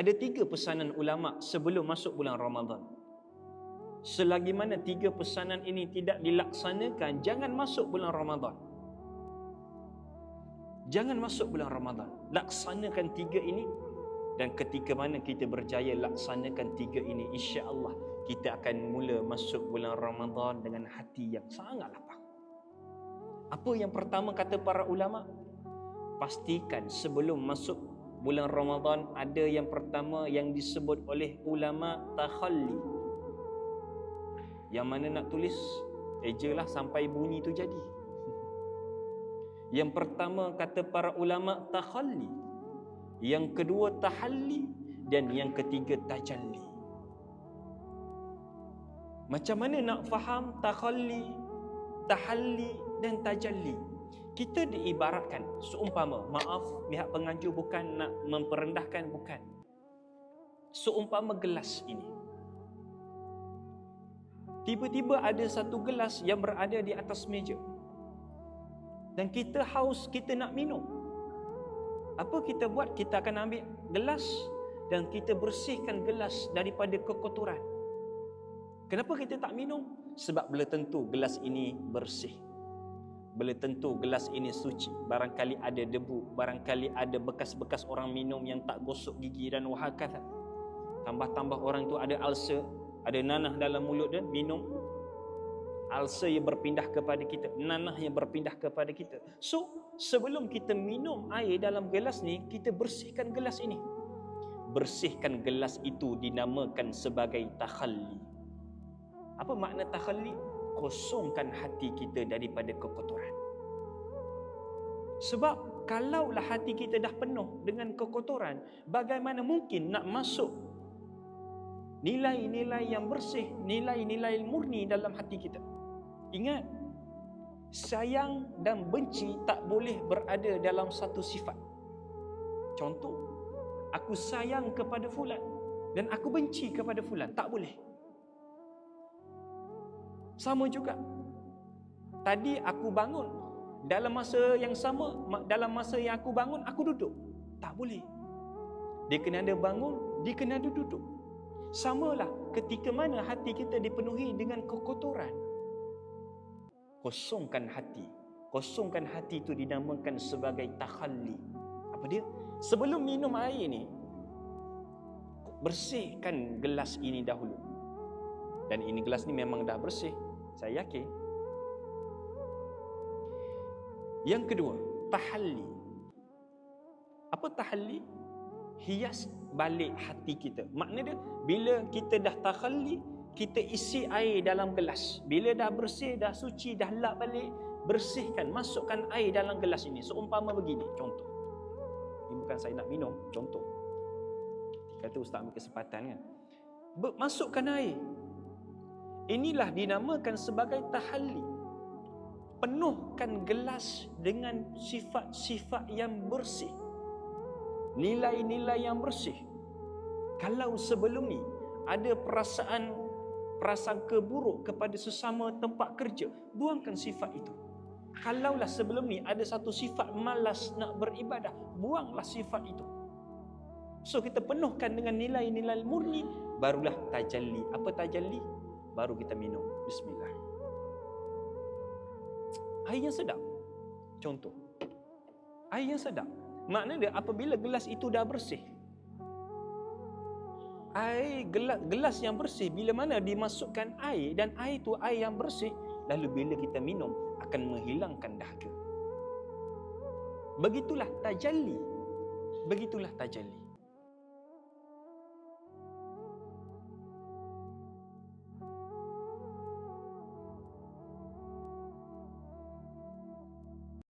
Ada tiga pesanan ulama sebelum masuk bulan Ramadan. Selagi mana tiga pesanan ini tidak dilaksanakan, jangan masuk bulan Ramadan. Jangan masuk bulan Ramadan. Laksanakan tiga ini dan ketika mana kita berjaya laksanakan tiga ini, insya Allah kita akan mula masuk bulan Ramadan dengan hati yang sangat lapang. Apa yang pertama kata para ulama? Pastikan sebelum masuk bulan Ramadan ada yang pertama yang disebut oleh ulama takhalli. Yang mana nak tulis ejalah sampai bunyi tu jadi. Yang pertama kata para ulama takhalli. Yang kedua tahalli dan yang ketiga tajalli. Macam mana nak faham takhalli, tahalli dan tajalli? Kita diibaratkan seumpama, maaf pihak penganjur bukan nak memperendahkan bukan. Seumpama gelas ini. Tiba-tiba ada satu gelas yang berada di atas meja. Dan kita haus kita nak minum. Apa kita buat? Kita akan ambil gelas dan kita bersihkan gelas daripada kekotoran. Kenapa kita tak minum? Sebab belum tentu gelas ini bersih belum tentu gelas ini suci barangkali ada debu barangkali ada bekas-bekas orang minum yang tak gosok gigi dan wahakatha tambah-tambah orang tu ada ulcer ada nanah dalam mulut dia minum ulcer yang berpindah kepada kita, nanah yang berpindah kepada kita. So, sebelum kita minum air dalam gelas ni, kita bersihkan gelas ini. Bersihkan gelas itu dinamakan sebagai takhalli. Apa makna takhalli? Kosongkan hati kita daripada kekotoran. Sebab kalaulah hati kita dah penuh dengan kekotoran, bagaimana mungkin nak masuk nilai-nilai yang bersih, nilai-nilai murni dalam hati kita? Ingat, sayang dan benci tak boleh berada dalam satu sifat. Contoh, aku sayang kepada fulan dan aku benci kepada fulan, tak boleh. Sama juga. Tadi aku bangun dalam masa yang sama, dalam masa yang aku bangun aku duduk. Tak boleh. Dia kena ada bangun, dia kena ada duduk. Samalah ketika mana hati kita dipenuhi dengan kekotoran kosongkan hati. Kosongkan hati itu dinamakan sebagai takhalli. Apa dia? Sebelum minum air ni, bersihkan gelas ini dahulu. Dan ini gelas ni memang dah bersih. Saya yakin. Yang kedua, tahalli. Apa tahalli? Hias balik hati kita. Maknanya dia, bila kita dah tahalli, kita isi air dalam gelas. Bila dah bersih, dah suci, dah lap balik, bersihkan, masukkan air dalam gelas ini. Seumpama begini, contoh. Ini bukan saya nak minum, contoh. Kata Ustaz ambil kesempatan kan. Masukkan air. Inilah dinamakan sebagai tahalli. Penuhkan gelas dengan sifat-sifat yang bersih. Nilai-nilai yang bersih. Kalau sebelum ni ada perasaan prasangka buruk kepada sesama tempat kerja, buangkan sifat itu. Kalaulah sebelum ni ada satu sifat malas nak beribadah, buanglah sifat itu. So kita penuhkan dengan nilai-nilai murni, barulah tajalli. Apa tajalli? Baru kita minum. Bismillah. Air yang sedap. Contoh. Air yang sedap. Maknanya apabila gelas itu dah bersih, air gelas, gelas yang bersih bila mana dimasukkan air dan air itu air yang bersih lalu bila kita minum akan menghilangkan dahaga begitulah tajalli begitulah tajalli